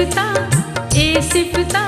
ਸਿਫਤਾ ਇਹ ਸਿਫਤਾ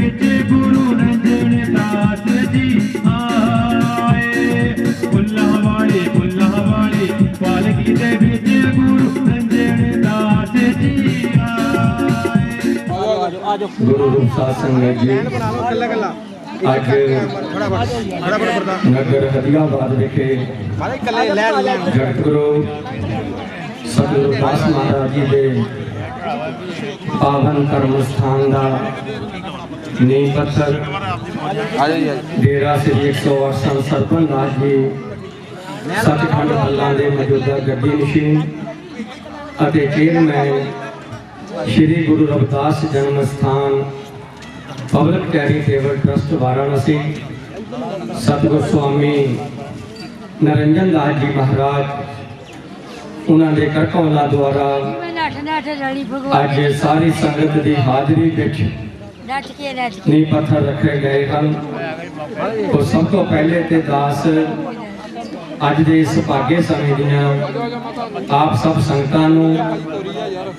ਵਿੱਚ ਗੁਰੂ ਰੰਜਨ ਦਾਸ ਜੀ ਆਏ। ਫੁੱਲਾਂ ਵਾਲੇ ਫੁੱਲਾਂ ਵਾਲੇ ਪਾਲਕੀ ਦੇ ਵਿੱਚ ਗੁਰੂ ਰੰਜਨ ਦਾਸ ਜੀ ਆਏ। ਗੁਰੂ ਰੂਪ ਸਾਧ ਸੰਗਤ ਜੀ ਕੱਲਾ ਕੱਲਾ। ਅੱਜ ਨਗਰ ਹਦੀਆਬਾਦ ਵਿਖੇ ਜਗਤਗੁਰੂ ਸਤਿਗੁਰੂ ਪਾਸ ਮਹਾਰਾਜ ਜੀ ਦੇ ਪਾਵਨ ਕਰਮ ਸਥਾਨ ਦਾ नीम पत्थर डेरा श्री एक सौ आठ सन सरपंच आज जी ਸੱਚਖੰਡ ਬੱਲਾਂ ਦੇ ਮੌਜੂਦਾ ਗੱਡੀ ਨਸ਼ੀਨ ਅਤੇ ਚੇਅਰਮੈਨ ਸ਼੍ਰੀ ਗੁਰੂ ਰਵਿਦਾਸ ਜਨਮ ਸਥਾਨ ਪਬਲਿਕ ਚੈਰੀਟੇਬਲ ਟਰਸਟ ਵਾਰਾਣਸੀ। ਸਤਿਗੁਰ ਸੁਆਮੀ ਨਰਿੰਦਰ ਦਾਸ ਜੀ ਮਹਾਰਾਜ ਉਹਨਾਂ ਦੇ ਕਰਕੌਲਾ ਦੁਆਰਾ ਅੱਜ ਸਾਰੀ ਸੰਗਤ ਦੀ ਹਾਜ਼ਰੀ ਵਿੱਚ ਨੀਂਹ ਪੱਥਰ ਰੱਖੇ ਗਏ ਹਨ। ਅੱਜ ਦੇ ਇਸ ਭਾਗੇ ਸਮੇਂ ਦੀਆਂ ਆਪ ਸਭ ਸੰਗਤਾਂ ਨੂੰ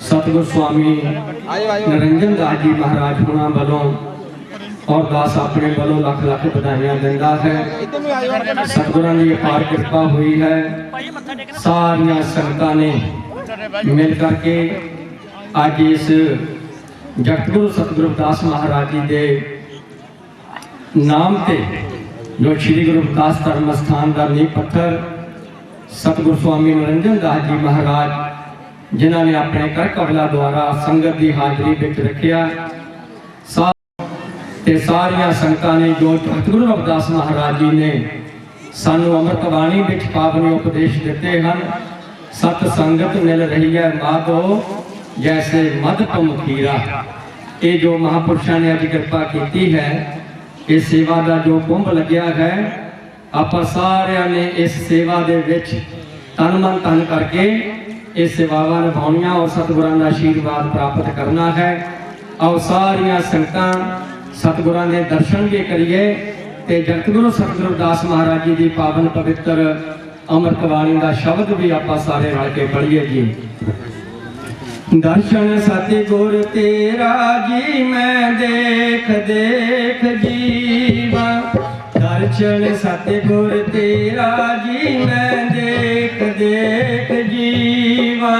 ਸਤਿਗੁਰ ਸੁਆਮੀ ਨਰਿੰਦਰ ਦਾਸ ਜੀ ਮਹਾਰਾਜ ਹੁਣਾਂ ਵੱਲੋਂ ਔਰ ਦਾਸ ਆਪਣੇ ਵੱਲੋਂ ਲੱਖ ਲੱਖ ਵਧਾਈਆਂ ਦਿੰਦਾ ਹੈ। ਸਤਿਗੁਰਾਂ ਦੀ ਅਪਾਰ ਕਿਰਪਾ ਹੋਈ ਹੈ। ਸਾਰੀਆਂ ਸੰਗਤਾਂ ਨੇ ਮਿਲ ਕਰਕੇ ਅੱਜ ਇਸ ਜਗਤਗੁਰੂ ਸਤਿਗੁਰੂ ਰਵਿਦਾਸ ਮਹਾਰਾਜ ਜੀ ਦੇ ਨਾਮ ਤੇ ਜੋ ਸ੍ਰੀ ਗੁਰੂ ਰਵਿਦਾਸ ਧਰਮ ਸਥਾਨ ਦਾ ਨੀਂਹ ਪੱਥਰ ਸਤਿਗੁਰ ਸਵਾਮੀ ਨਰਿੰਦਰ ਦਾਸ ਜੀ ਮਹਾਰਾਜ, ਜਿਨ੍ਹਾਂ ਨੇ ਆਪਣੇ ਕਰ ਕਬਲਾ ਦੁਆਰਾ ਸੰਗਤ ਦੀ ਹਾਜ਼ਰੀ ਵਿੱਚ ਰੱਖਿਆ। ਤੇ ਸਾਰੀਆਂ ਸੰਗਤਾਂ ਨੇ ਜੋ ਸਤਿਗੁਰੂ ਰਵਿਦਾਸ ਮਹਾਰਾਜ ਜੀ ਨੇ ਸਾਨੂੰ ਅੰਮ੍ਰਿਤ ਬਾਣੀ ਵਿੱਚ ਪਾਵਨ ਉਪਦੇਸ਼ ਦਿੱਤੇ ਹਨ। ਸਤ ਸੰਗਤ ਮਿਲ ਰਹੀ ਹੈ ਮਾਧੋ। ਜੈਸੇ ਮਦ ਤੁਮ ਖੀਰਾ, ਇਹ ਜੋ ਮਹਾਪੁਰਸ਼ਾਂ ਨੇ ਅੱਜ ਕਿਰਪਾ ਕੀਤੀ ਹੈ, ਇਹ ਸੇਵਾ ਦਾ ਜੋ ਕੁੰਭ ਲੱਗਿਆ ਹੈ, ਆਪਾਂ ਸਾਰਿਆਂ ਨੇ ਇਸ ਸੇਵਾ ਦੇ ਵਿੱਚ ਤਨ ਮਨ ਧਨ ਕਰਕੇ ਇਹ ਸੇਵਾਵਾਂ ਨਿਭਾਉਣੀਆਂ ਔਰ ਸਤਿਗੁਰਾਂ ਦਾ ਆਸ਼ੀਰਵਾਦ ਪ੍ਰਾਪਤ ਕਰਨਾ ਹੈ। ਆਓ ਸਾਰੀਆਂ ਸੰਗਤਾਂ ਸਤਿਗੁਰਾਂ ਦੇ ਦਰਸ਼ਨ ਵੀ ਕਰੀਏ ਤੇ ਜਗਤਗੁਰੂ ਸਤਿਗੁਰੂ ਦਾਸ ਮਹਾਰਾਜ ਜੀ ਦੀ ਪਾਵਨ ਪਵਿੱਤਰ ਅੰਮ੍ਰਿਤ ਬਾਣੀ ਦਾ ਸ਼ਬਦ ਵੀ ਆਪਾਂ ਸਾਰੇ ਰਲ ਕੇ ਪੜ੍ਹੀਏ ਜੀ। ਦਰਸ਼ਨ ਸਤਿਗੁਰ ਤੇਰਾ ਜੀ, ਮੈਂ ਦੇਖ ਦੇਖ ਜੀਵਾ। ਦਰਸ਼ਨ ਸਤਿਗੁਰ ਤੇਰਾ ਜੀ, ਮੈਂ ਦੇਖ ਦੇਖ ਜੀਵਾ।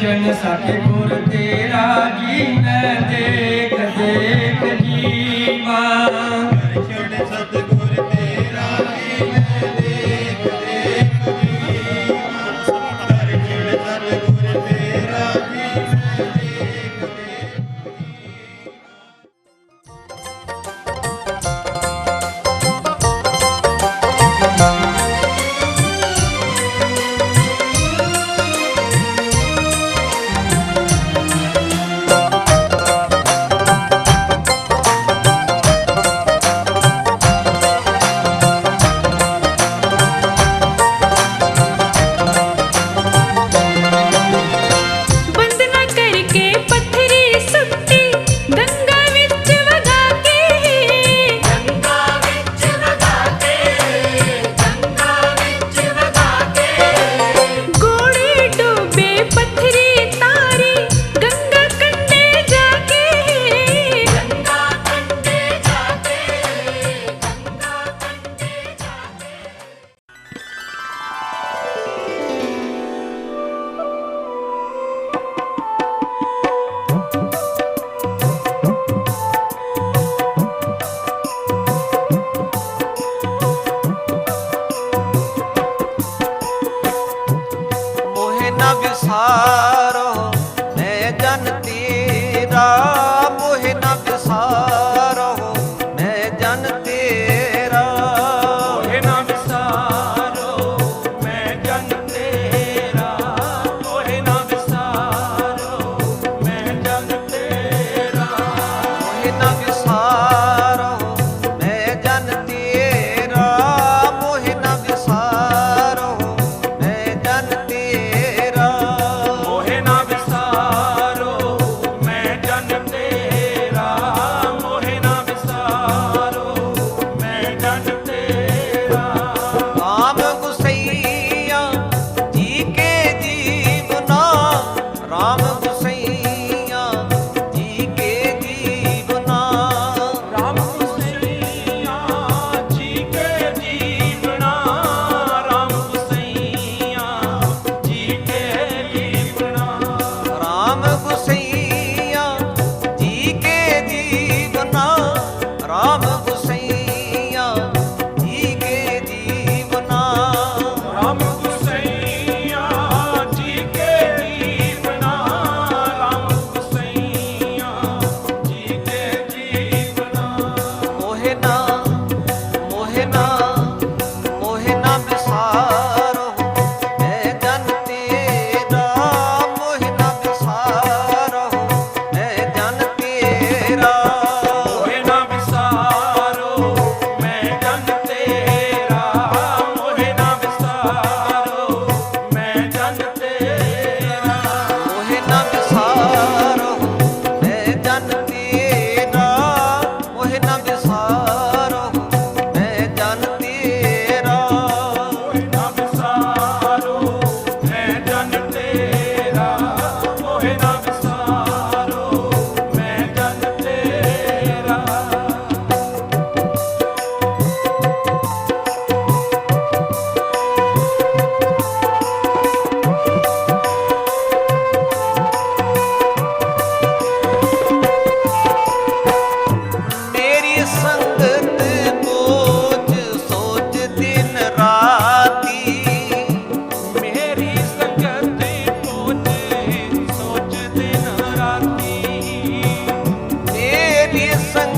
ਦਰਸ਼ਨ ਸਤਿਗੁਰ ਤੇਰਾ ਜੀ ਮੈਂ ਦੇਖ ਦੇਖ ਜੀਵਾ। ਦਰਸ਼ਨ ਸਤਿਗੁਰ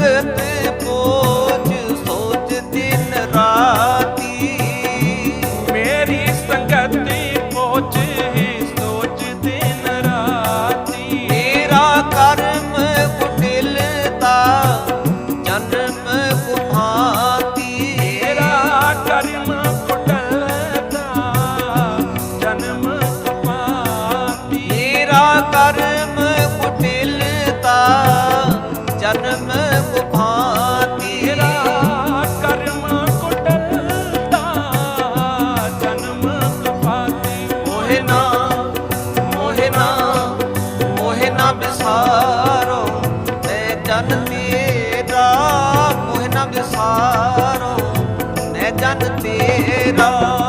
the ਸੰਸਾਰੋ ਮੈਂ ਜਨ ਤੇਰਾ।